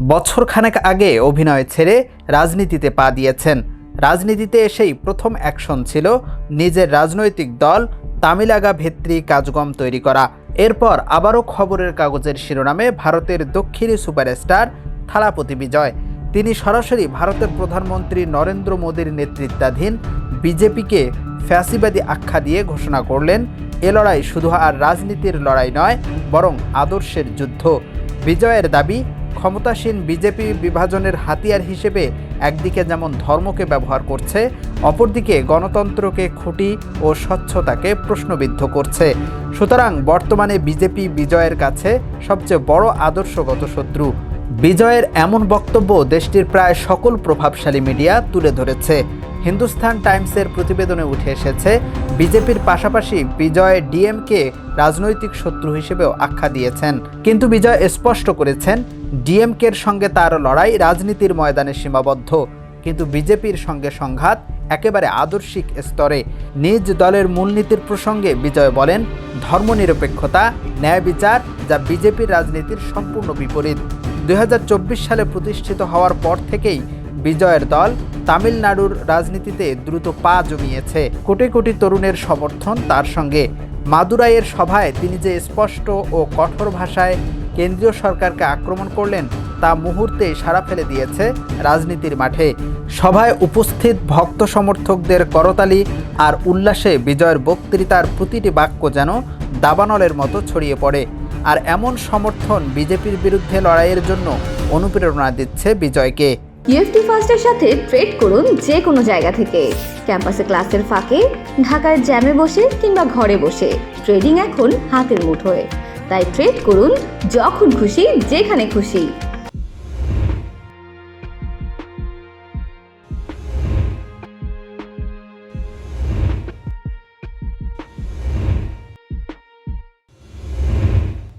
বছর খানেক আগে অভিনয় ছেড়ে রাজনীতিতে পা দিয়েছেন। রাজনীতিতে এসেই প্রথম অ্যাকশন ছিল নিজের রাজনৈতিক দল তামিলাগা ভেত্রী কাজগম তৈরি করা। এরপর আবারও খবরের কাগজের শিরোনামে ভারতের দক্ষিণী সুপারস্টার থালাপতি বিজয়। তিনি সরাসরি ভারতের প্রধানমন্ত্রী নরেন্দ্র মোদীর নেতৃত্বাধীন বিজেপিকে ফ্যাসিবাদী আখ্যা দিয়ে ঘোষণা করলেন, এ লড়াই শুধু আর রাজনীতির লড়াই নয়, বরং আদর্শের যুদ্ধ। বিজয়ের দাবি, ক্ষমতাসীন বিজেপি বিভাজনের হাতিয়ার হিসেবে একদিকে যেমন ধর্মকে ব্যবহার করছে, অপরদিকে গণতন্ত্রকে খুঁটি ও স্বচ্ছতাকে প্রশ্নবিদ্ধ করছে। সুতরাং বর্তমানে বিজেপি বিজয়ের কাছে সবচেয়ে বড় আদর্শগত শত্রু বিজয়ের এমন বক্তব্য দেশটির প্রায় সকল প্রভাবশালী মিডিয়া তুলে ধরেছে। হিন্দুস্তান টাইমসের প্রতিবেদনে উঠে এসেছে, বিজেপির পাশাপাশি বিজয় ডিএমকে রাজনৈতিক শত্রু হিসেবেও আখ্যা দিয়েছেন। কিন্তু বিজয় স্পষ্ট করেছেন, ডিএমকের সঙ্গে তার লড়াই রাজনীতির ময়দানে সীমাবদ্ধ। কিন্তু বিজেপির সঙ্গে সংঘাত একেবারে আদর্শিক স্তরে। নিজ দলের মূলনীতির প্রসঙ্গে বিজয় বলেন, ধর্মনিরপেক্ষতা, ন্যায় বিচার যা বিজেপির রাজনীতির সম্পূর্ণ বিপরীত। দুই হাজার চব্বিশ সালে প্রতিষ্ঠিত হওয়ার পর থেকেই বিজয়ের দল তামিলনাড়ুর রাজনীতিতে দ্রুত পা জমিয়েছে। কোটি কোটি তরুণের সমর্থন তার সঙ্গে। মাদুরাইয়ের সভায় তিনি যে স্পষ্ট ও কঠোর ভাষায় কেন্দ্রীয় সরকারকে আক্রমণ করলেন, তা মুহূর্তে সাড়া ফেলে দিয়েছে রাজনীতির মাঠে। সভায় উপস্থিত ভক্ত সমর্থকদের করতালি আর উল্লাসে বিজয়ের বক্তৃতার প্রতিটি বাক্য যেন দাবানলের মতো ছড়িয়ে পড়ে। আর এমন সমর্থন বিজেপির বিরুদ্ধে লড়াইয়ের জন্য অনুপ্রেরণা দিচ্ছে বিজয়কে। ইউএফটি ফার্স্টের সাথে ট্রেড করুন যে কোনো জায়গা থেকে। ক্যাম্পাসে ক্লাসের ফাঁকে, ঢাকার জ্যামে বসে কিংবা ঘরে বসে। ট্রেডিং এখন হাতের মুঠোয়। তাই ট্রেড করুন যখন খুশি, যেখানে খুশি।